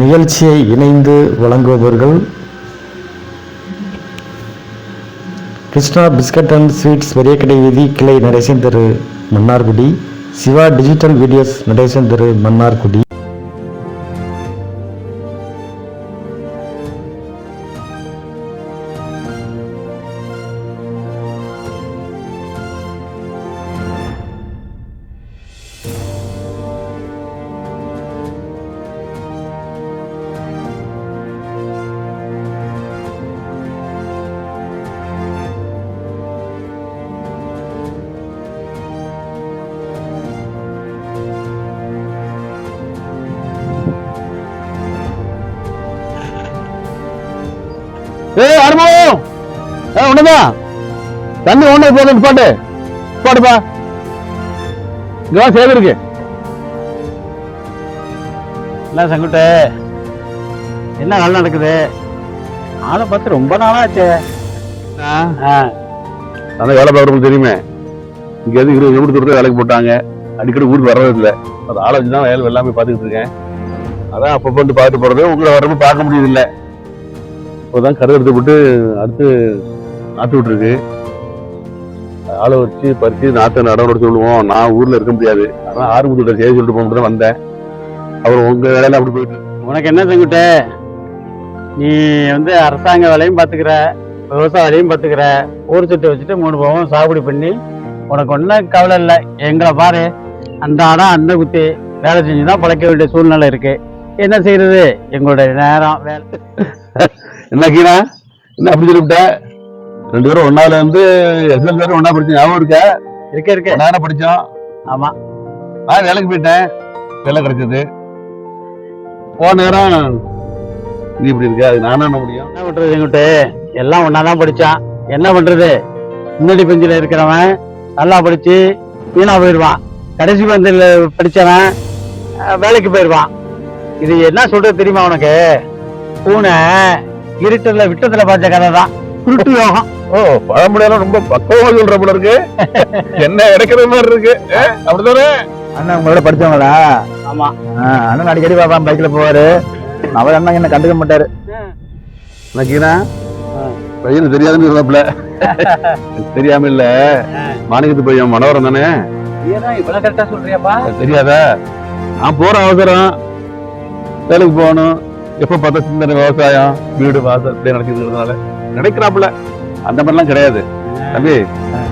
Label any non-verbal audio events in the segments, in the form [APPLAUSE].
நிகழ்ச்சியை இணைந்து வழங்குபவர்கள் Krishna biscuit and sweets Periyakadai வீதி கிளை நடேசன் தெரு மன்னார்குடி சிவா டிஜிட்டல் வீடியோஸ் நடேசன் தெரு மன்னார்குடி. ஏய் அருமாவும் ஏ ஒண்ணுதான் தண்ணி ஒண்ணு போதும் பாட்டு. பாட்டுப்பா இங்கதான் சேவை இருக்கு என்ன சங்குட்டு? என்ன நல்லா நடக்குது? ஆளை பார்த்து ரொம்ப நாளாச்சே. ஆ. அந்த வேலை பார்க்குறவங்களுக்கு தெரியுமே. இங்க இருந்து இருபது கிலோமீட்டர் தூரத்துல வேலைக்கு போட்டாங்க. அடிக்கடி ஊருக்கு வர்றது இல்லை. அது ஆளை வச்சு தான் வேலை எல்லாமே பார்த்துக்கிட்டு இருக்கேன். அதான் அப்பப்போ வந்து பார்த்துட்டு போறது உங்களை வரப்ப பார்க்க முடியுது இல்லை இப்போதான் கரு எடுத்து விட்டு அடுத்து நாற்று விட்டுருக்கு. ஆளை வச்சு பறிச்சு நாற்று நடவடிக்கை சொல்லுவோம். நான் ஊர்ல இருக்க முடியாது. அதான் ஆறுமுகத்தை செய்ய சொல்லிட்டு போகணும் தான் வந்தேன். அவர் உங்க வேலையில அப்படி போயிட்டு உனக்கு என்ன சங்குட்டு? நீ வந்து அரசாங்க வேலையும் பார்த்துக்கிற விவசாய வேலையும் பார்த்துக்கிற. ஊர் சுட்டு வச்சுட்டு மூணு போகம் சாகுபடி பண்ணி உனக்கு ஒன்றும் கவலை இல்லை. எங்களை பாரு. அந்த ஆடம் அந்த குத்தி வேலை செஞ்சு தான் பழைக்க வேண்டிய சூழ்நிலை இருக்கு. என்ன செய்யறது எங்களுடைய நேரம் வேலை. [LAUGHS] என்ன கீழா என்ன அப்படி சொல்லிவிட்ட? ரெண்டு பேரும் ஒன்னால இருந்து எஸ்எல் பேரும் ஒன்னா படிச்சோம் ஞாபகம் இருக்கா? இருக்க இருக்க. தானே படிச்சோம்? ஆமா. நான் வேலைக்கு போயிட்டேன். வேலை கிடைச்சது. போன நேரம் நீ இப்படி இருக்க அது நானா என்ன முடியும்? என்ன பண்றது எங்கிட்ட? எல்லாம் ஒன்னா தான் படிச்சான். என்ன பண்றது? முன்னாடி பெஞ்சில் இருக்கிறவன் நல்லா படிச்சு வீணா போயிடுவான். கடைசி பந்தில் படிச்சவன் வேலைக்கு போயிடுவான். இது என்ன சொல்றது தெரியுமா உனக்கு? பூனை இருட்டுல விட்டத்துல பார்த்த கதை தான் குருட்டு யோகம். ஓ பழமொழியெல்லாம் ரொம்ப பக்குவமா சொல்ற போல இருக்கு. என்ன கிடைக்கிற மாதிரி இருக்கு. அப்படிதானே அண்ணன் உங்களோட படிச்சவங்களா? ஆமா. ஆ, அண்ணன் அடிக்கடி பாப்பா பைக்ல போவாரு. அவர் அண்ணன் என்ன கண்டுக்க மாட்டாரு. கீழா பையனுக்கு தெரியாதுன்னு சொல்றாப்ல [LAUGHS] தெரியாம இல்ல. மாணிக்கத்து பையன் மனோரம் தானே? தெரியாதா? நான் போற அவசரம். வேலைக்கு போகணும். எப்ப பார்த்தா சிந்தனை விவசாயம் வீடு வாசல் இப்படியே நடத்திட்டு இருக்கிறதுனால நினைக்கிறாப்புல. அந்த மாதிரிலாம் கிடையாது. தம்பி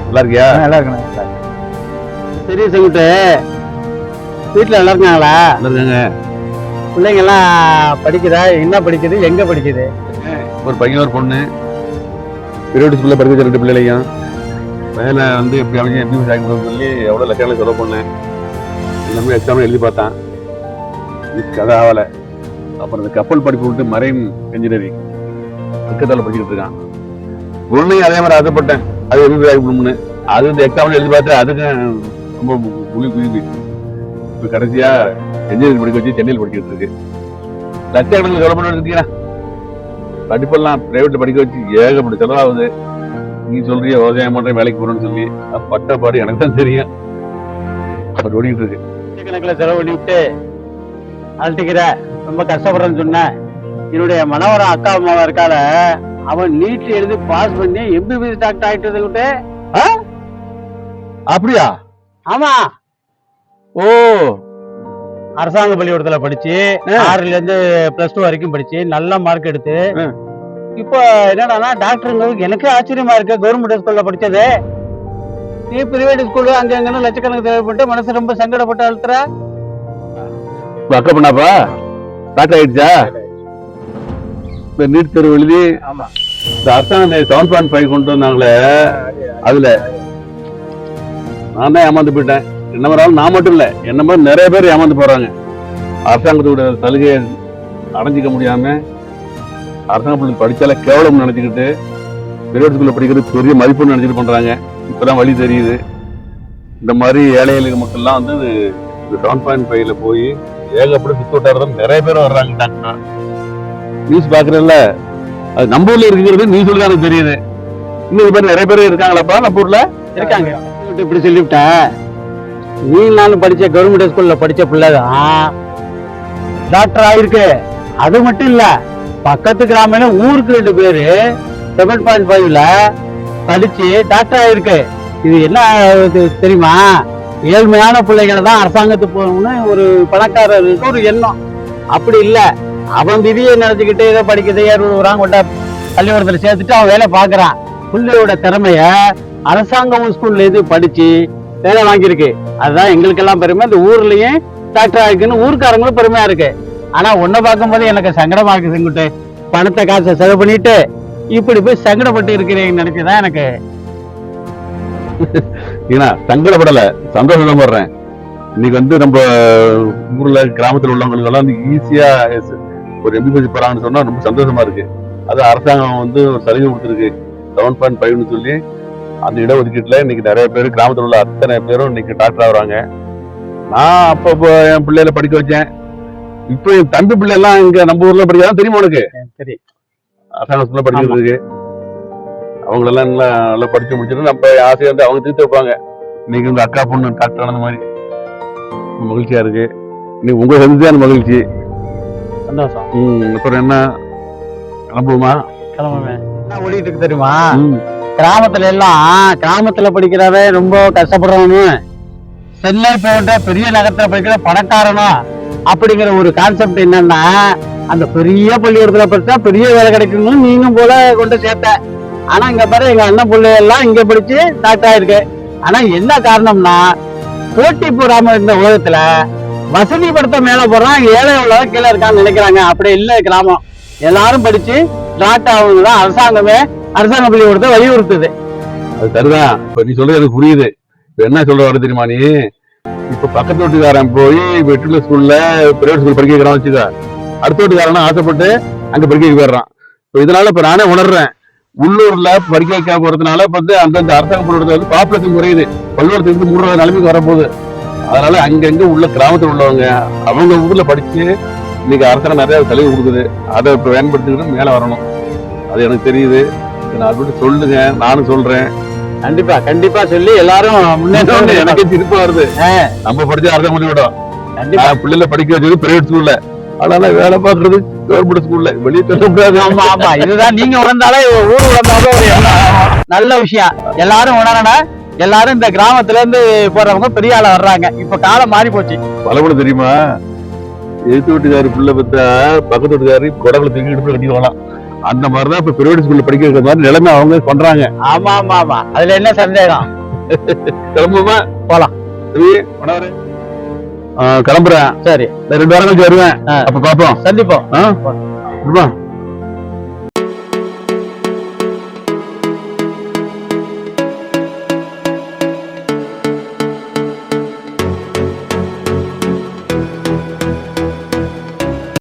நல்லா இருக்கியா? நல்லா இருக்கணும் சரி செங்குட்டு வீட்டுல நல்லா இருக்காங்களா? நல்லா இருக்காங்க. பிள்ளைங்க எல்லாம் படிக்குதா? என்ன படிக்குது? எங்க படிக்குது? ஒரு பையன் ஒரு பொண்ணு. பிரியோடி ஸ்கூல்ல படிக்க வச்ச ரெண்டு பிள்ளைகளையும். வேலை வந்து எப்படி அமைஞ்சு எப்படி சாய்க்கணும்னு சொல்லி எவ்வளோ லட்சங்களை செலவு பண்ணேன். எல்லாமே எக்ஸாம் எழுதி பார்த்தான். கதை ஆகலை. அப்புறம் இந்த கப்பல் படிப்பு விட்டு மரைன் இன்ஜினியரிங் பக்கத்தால் படிச்சுட்டு இருக்கான். உன்னையும் அதே மாதிரி ஆசைப்பட்டேன். அது எப்படி ஆகிக்கணும்னு அது வந்து எக்ஸாம் எழுதி பார்த்தேன் அதுக்கு ரொம்ப குழி குழி இப்போ கடைசியா இன்ஜினியரிங் படிக்க வச்சு சென்னையில் படிச்சுட்டு இருக்கு. லட்சக்கணக்கில் செலவு பண்ணி இருக்கீங்களா படிப்பெல்லாம் பிரைவேட்டில் படிக்க வச்சு ஏகப்பட்ட செலவாகுது. நீ சொல்றிய விவசாயம் பண்றேன் வேலைக்கு போகிறோன்னு சொல்லி. பட்ட பாடு எனக்கு தான் தெரியும். அப்படி ஓடிக்கிட்டு இருக்கு. லட்சக்கணக்கில் செலவு பண்ணிவிட்டு அழட்டிக்கிற ரொம்ப கஷ்டப்படுறேன்னு சொன்னேன் என்னுடைய மனவரம் அக்கா அம்மாவா இருக்கால அவன் நீட் எழுதி பாஸ் பண்ணி எம்பிபிஎஸ் டாக்டர் ஆயிட்டது விட்டு அப்படியா? ஆமா. ஓ. அரசாங்க பள்ளிக்கூடத்துல படிச்சு. ஆறுல இருந்து பிளஸ் டூ வரைக்கும் படிச்சு நல்ல மார்க் எடுத்து. இப்போ என்னடான்னா டாக்டருங்களுக்கு எனக்கே ஆச்சரியமா இருக்கு. கவர்மெண்ட் ஸ்கூல்ல படிச்சது. நீ பிரைவேட் ஸ்கூலு அங்க அங்கன்னு லட்சக்கணக்கு தேவைப்பட்டு மனசு ரொம்ப சங்கடப்பட்டு அழுத்துற. அக்கா பண்ணாப்பா? டாக்டர் ஆயிடுச்சா? இந்த நீட் தேர்வு எழுதி ஆமா. இந்த அரசாங்கம் செவன் பாயிண்ட் ஃபைவ் கொண்டு வந்தாங்களே அதுல. நான் தான் ஏமாந்து போயிட்டேன். என்ன மாதிரி நான் மட்டும் இல்ல என்ன மாதிரி நிறைய பேர் ஏமாந்து போறாங்க. அரசாங்கத்தோட சலுகையை அடைஞ்சிக்க முடியாம அரசாங்க பிள்ளை படிச்சாலே கேவலம் நினைச்சுக்கிட்டு பிரைவேட் ஸ்கூல்ல படிக்கிறது பெரிய மதிப்புன்னு நினைச்சிட்டு பண்றாங்க. இப்பதான் வழி தெரியுது. இந்த மாதிரி ஏழை எளிய மக்கள்லாம் வந்து இந்த செவன் பாயிண்ட் ஃபைவ்ல போய் ஏகப்பட்ட சுத்து வட்டாரத்தில் நிறைய பேர் வர்றாங்க டாக்டர் நியூஸ் பாக்குறேன்ல அது நம்ம ஊர்ல இருக்கிறது நியூஸ்ல தான் தெரியுது. இன்னும் இது மாதிரி நிறைய பேர் இருக்காங்களாப்பா நம்ம ஊர்ல? இருக்காங்க. இப்படி சொல்லிவிட்டேன் நீ நானும் படிச்ச கவர்மெண்ட் ஸ்கூல்ல படிச்ச பிள்ளைதான். டாக்டர் ஆயிருக்கு. அது மட்டும் இல்ல பக்கத்து கிராமம் ஊருக்கு ரெண்டு பேரு செவன் பாயிண்ட் ஃபைவ்ல படிச்சு டாக்டர் ஆயிருக்கு. இது என்ன தெரியுமா? ஏழ்மையான பிள்ளைகளை தான் அரசாங்கத்துக்கு போகணும்னு ஒரு பணக்காரருக்கு ஒரு எண்ணம். அப்படி இல்லை. அவன் விதியை நினைச்சுக்கிட்டு ஏதோ படிக்கிறது ஏறுறான் கொண்ட பள்ளிக்கூடத்துல சேர்த்துட்டு அவன் வேலை பார்க்கறான். பிள்ளையோட திறமைய அரசாங்கம் ஸ்கூல்ல இது படிச்சு வேலை வாங்கியிருக்கு. அதுதான் எங்களுக்கெல்லாம் பெருமை. இந்த ஊர்லயும் டாக்டர் ஆயிருக்குன்னு ஊருக்காரங்களும் பெருமையா இருக்கு. ஆனா உன்னை பார்க்கும்போது எனக்கு சங்கடமா இருக்கு செங்குட்டு பணத்தை காசை செலவு பண்ணிட்டு இப்படி போய் சங்கடப்பட்டு இருக்கிறீங்கன்னு நினைச்சுதான் எனக்கு ஏன்னா சங்கடப்படல. சந்தோஷம் படுறேன் இன்னைக்கு வந்து நம்ம ஊர்ல கிராமத்துல உள்ளவங்களுக்கு எல்லாம் ஈஸியா ஒரு எம்பிபிஎஸ் போறாங்கன்னு சொன்னா ரொம்ப சந்தோஷமா இருக்கு. அது அரசாங்கம் வந்து ஒரு சலுகை கொடுத்துருக்கு. செவன் பாயிண்ட் ஃபைவ்னு சொல்லி அந்த இடஒதுக்கீட்டுல இன்னைக்கு நிறைய பேர் கிராமத்துல உள்ள அத்தனை பேரும் இன்னைக்கு டாக்டர் ஆகுறாங்க. நான் அப்போ இப்போ என் பிள்ளைகளை படிக்க வச்சேன். இப்போ என் தம்பி பிள்ளை எல்லாம் இங்க நம்ம ஊர்ல படிக்கிறாங்க தெரியுமா உனக்கு? சரி அரசாங்க ஸ்கூல்ல படிக்கிறதுக்கு அவங்களெல்லாம் நல்லா நல்லா படிச்சு முடிச்சுட்டு நம்ம ஆசையா இருந்து அவங்க தீர்த்து வைப்பாங்க. இன்னைக்கு உங்க அக்கா பொண்ணு டாக்டர் ஆனது மாதிரி. மகிழ்ச்சியா இருக்கு. இன்னைக்கு உங்க செஞ்சுதான் மகிழ்ச்சி. சந்தோஷம். ம், அப்புறம் என்ன? கிளம்புமே. என்ன ஓடிட்டு இருக்கு தெரியுமா? கிராமத்துல எல்லாம் கிராமத்துல படிக்கிறவன் ரொம்ப கஷ்டப்படுறவனு. சென்னை போன்ற பெரிய நகரத்துல படிக்கிற பணக்காரனும் அப்படிங்கிற ஒரு கான்செப்ட் என்னன்னா அந்த பெரிய பள்ளிக்கூடத்துல படிச்சா பெரிய வேலை கிடைக்கணும்னு நீங்க போல கொண்டு சேர்த்த. ஆனா இங்க பாரு எங்க அண்ணன் பிள்ளை எல்லாம் இங்க படிச்சு டாக்டர் ஆயிருக்கு. ஆனா என்ன காரணம்னா போட்டி போறாம இருந்த உலகத்துல வசதி படுத்த மேல போறான் ஏழை உள்ளவன் கீழே இருக்கான்னு நினைக்கிறாங்க. அப்படி இல்ல கிராமம். எல்லாரும் படிச்சு டாக்டர் ஆகணும் தான் அரசாங்கமே அரசாங்க பள்ளிக்கூடத்தை வலியுறுத்துது. அது சரிதான். இப்ப நீ சொல்றது எனக்கு புரியுது. என்ன சொல்ற வர தெரியுமா நீ? இப்ப பக்கத்து வீட்டுக்காரன் போய் வெற்றில ஸ்கூல்ல பிரைவேட் ஸ்கூல் படிக்க வைக்கிறான் வச்சுக்க. அடுத்த வீட்டுக்காரன் ஆசைப்பட்டு அங்க படிக்க வைக்க போயிடுறான். இப்ப இதனால இப்ப நானே உணர்றேன். உள்ளூர்ல படிக்க வைக்க போறதுனால வந்து அந்தந்த அரசாங்க பள்ளிக்கூடத்துல வந்து பாப்புலேஷன் குறையுது. பள்ளிக்கூடத்துக்கு மூணு நிலைமைக்கு வரப்போகுது. அதனால அங்கங்க உள்ள கிராமத்துல உள்ளவங்க அவங்க ஊர்ல படிச்சு இன்னைக்கு அரசாங்கம் நிறைய சலுகை கொடுக்குது. அதை இப்ப பயன்படுத்திக்கிட்டு மேல வரணும். அது எனக்கு தெரியுது. நாலு பேர்ட்ட சொல்லுங்க. நானும் சொல்றேன். கண்டிப்பா கண்டிப்பா சொல்லி எல்லாரும் முன்னேற்றம் எனக்கே திருப்பி வருது. நம்ம படிச்ச அரசாங்க பள்ளிக்கூடம். கண்டிப்பா. நான் பிள்ளைல படிக்க வச்சது பிரைவேட் ஸ்கூல்ல ஆனா நான் வேலை பார்க்கறது கவர்மெண்ட் ஸ்கூல்ல வெளியே சொல்ல கூடாது ஆமா ஆமா. இதுதான் நீங்க உணர்ந்தாலே ஊர் உணர்ந்தாலும் ஒரு. நல்ல விஷயம். எல்லாரும் உணரணும் எல்லாரும் இந்த கிராமத்துல இருந்து போறவங்க பெரிய ஆளா வர்றாங்க. இப்ப காலம் மாறி போச்சு. பலபடம் தெரியுமா? எதிர்த்து வீட்டுக்காரு பிள்ளை பார்த்தா பக்கத்து வீட்டுக்காரு குடங்களை தூக்கி இடுப்புல கட்டி வரலாம் அந்த மாதிரிதான் இப்ப பிரைவேட் ஸ்கூல்ல படிக்க வைக்கிற மாதிரி நிலைமை அவங்க பண்றாங்க. ஆமா ஆமா ஆமா. அதுல என்ன சந்தேகம்? [LAUGHS] கிளம்புமா? போலாம். வணக்கம் கிளம்புறேன். சரி. ரெண்டு வாரம் கழிச்சு வருவேன். அப்ப பாப்போம்? விடுமா